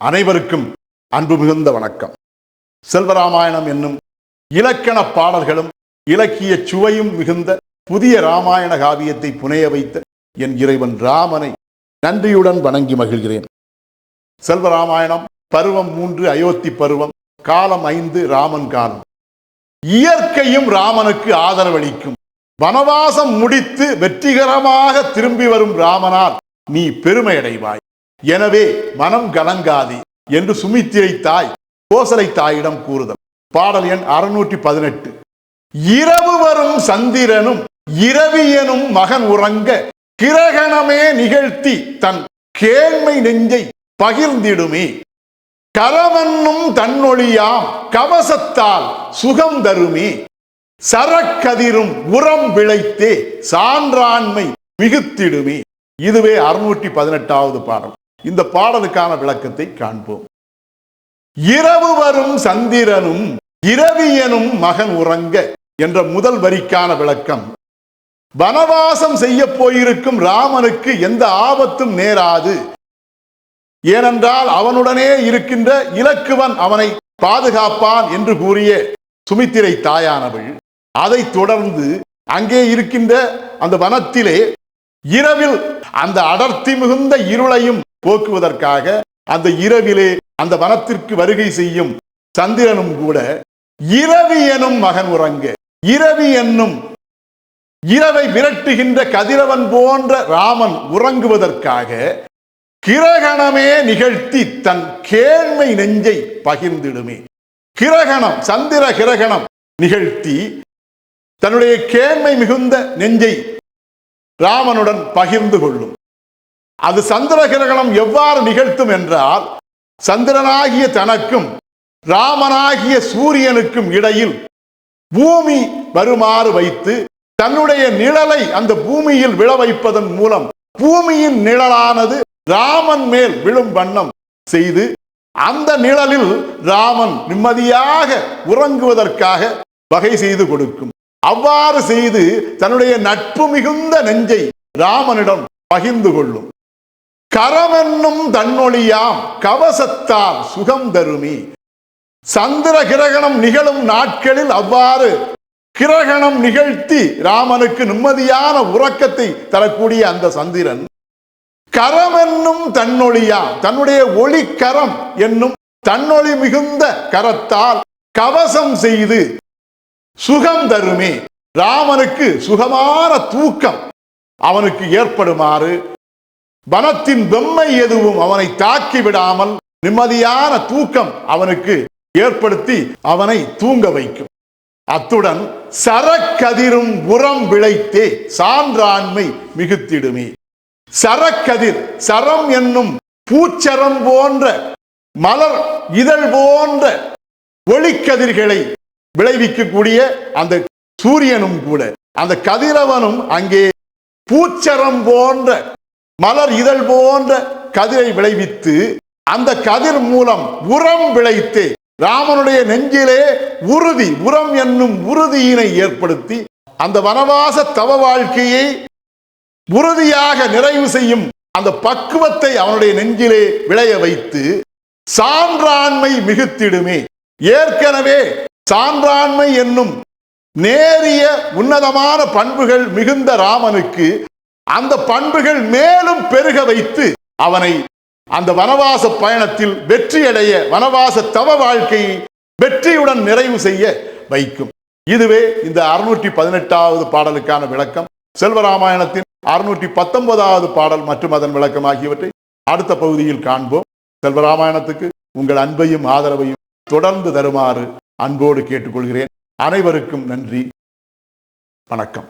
அனைவருக்கும் அன்பு மிகுந்த வணக்கம். செல்வராமாயணம் என்னும் இலக்கண பாடல்களும் இலக்கிய சுவையும் மிகுந்த புதிய ராமாயண காவியத்தை புனைய வைத்த என் இறைவன் ராமனை நன்றியுடன் வணங்கி மகிழ்கிறேன். செல்வராமாயணம் பருவம் மூன்று அயோத்தி பருவம் காலம் ஐந்து ராமன் காலம். இயற்கையும் ராமனுக்கு ஆதரவளிக்கும். வனவாசம் முடித்து வெற்றிகரமாக திரும்பி வரும் ராமனால் நீ பெருமையடைவாய். எனவே மனம் கலங்காதி என்று சுமித்திரை தாய் கோசலை தாயிடம் கூறுதல். பாடல் எண் அறுநூற்றி பதினெட்டு இரவு வரும் சந்திரனும் இரவியனும் மகன் உறங்க கிரகணமே நிகழ்த்தி தன் கேழ்மை நெஞ்சை பகிர்ந்திடுமே. கரவன்னும் தன்னொழியாம் கவசத்தால் சுகம் தருமே. சரக்கதிரும் உரம் விளைத்தே சான்றாண்மை மிகுத்திடுமே. இதுவே அறுநூற்றி பதினெட்டாவது பாடல். இந்த பாடலுக்கான விளக்கத்தை காண்போம். இரவு வரும் சந்திரனும் இரவியனும் மகன் உறங்க என்ற முதல் வரிக்கான விளக்கம். வனவாசம் செய்ய போயிருக்கும் ராமனுக்கு எந்த ஆபத்தும் நேராது. ஏனென்றால் அவனுடனே இருக்கின்ற இலக்குவன் அவனை பாதுகாப்பான் என்று கூறிய சுமித்திரை தாயானவள் அதைத் தொடர்ந்து அங்கே இருக்கின்ற அந்த வனத்திலே இரவில் அந்த அடர்த்தி மிகுந்த இருளையும் போக்குவதற்காக அந்த இரவிலே அந்த வனத்திற்கு வருகை செய்யும் சந்திரனும் கூட இரவி எனும் மகன் உறங்க. இரவி என்னும் இரவை விரட்டுகின்ற கதிரவன் போன்ற ராமன் உறங்குவதற்காக கிரகணமே நிகழ்த்தி தன் கேண்மை நெஞ்சை பகிர்ந்திடுமே. கிரகணம் சந்திர கிரகணம் நிகழ்த்தி தன்னுடைய கேண்மை மிகுந்த நெஞ்சை ராமனுடன் பகிர்ந்து கொள்ளும். அது சந்திர கிரகணம் எவ்வாறு நிகழ்த்தும் என்றால் சந்திரனாகிய தனக்கும் ராமனாகிய சூரியனுக்கும் இடையில் பூமி வருமாறு வைத்து தன்னுடைய நிழலை அந்த பூமியில் விழ வைப்பதன் மூலம் பூமியின் நிழலானது ராமன் மேல் விழும் வண்ணம் செய்து அந்த நிழலில் ராமன் நிம்மதியாக உறங்குவதற்காக வகை செய்து கொடுக்கும். அவ்வாறு செய்து தன்னுடைய நட்பு மிகுந்த நெஞ்சை ராமனிடம் பகிர்ந்து கொள்ளும். கரமென்னும் தன்னொழியாம் கவசத்தால் சுகம் தருமி. சந்திர கிரகணம் நிகழும் நாட்களில் அவ்வாறு கிரகணம் நிகழ்த்தி ராமனுக்கு நிம்மதியான உறக்கத்தை தரக்கூடிய அந்த சந்திரன். கரமென்னும் தன்னொழியா தன்னுடைய ஒளி கரம் என்னும் தன்னொளி மிகுந்த கரத்தால் கவசம் செய்து சுகம் தருமே. ராமனுக்கு சுகமான தூக்கம் அவனுக்கு ஏற்படுமாறு வனத்தின் வெம்மை எதுவும் அவனை தாக்கி விடாமல் நிம்மதியான தூக்கம் அவனுக்கு ஏற்படுத்தி அவனை தூங்க வைக்கும். அத்துடன் சரக்கதிரும் உரம் விளைத்தே சான்றாண்மை மிகுத்திடுமே. சரக்கதிர் சரம் என்னும் பூச்சரம் போன்ற மலர் இதழ் போன்ற ஒளிக்கதிர்களை விளைவிக்கக்கூடிய அந்த சூரியனும் கூட அந்த கதிரவனும் அங்கே பூச்சரம் போன்ற மலர் இதழ் போன்ற கதிரை விளைவித்து அந்த கதிர் மூலம் உரம் விளைத்து ராமனுடைய நெஞ்சிலே உறுதி உரம் என்னும் உறுதியினை ஏற்படுத்தி அந்த வனவாச தவ வாழ்க்கையை உறுதியாக நிறைவு செய்யும் அந்த பக்குவத்தை அவனுடைய நெஞ்சிலே விளைய வைத்து சான்றாண்மை மிகுத்திடுமே. ஏற்கனவே சான்றாண்மை என்னும் நேரிய உன்னதமான பண்புகள் மிகுந்த ராமனுக்கு அந்த பண்புகள் மேலும் பெருக வைத்து அவனை அந்த வனவாச பயணத்தில் வெற்றியடைய வனவாச தவ வாழ்க்கையை வெற்றியுடன் நிறைவு செய்ய வைக்கும். இதுவே இந்த அறுநூற்றி பதினெட்டாவது பாடலுக்கான விளக்கம். செல்வராமாயணத்தின் அறுநூற்றி பத்தொன்பதாவது பாடல் மற்றும் அதன் விளக்கம் ஆகியவற்றை அடுத்த பகுதியில் காண்போம். செல்வராமாயணத்துக்கு உங்கள் அன்பையும் ஆதரவையும் தொடர்ந்து தருமாறு அன்போடு கேட்டுக்கொள்கிறேன். அனைவருக்கும் நன்றி. வணக்கம்.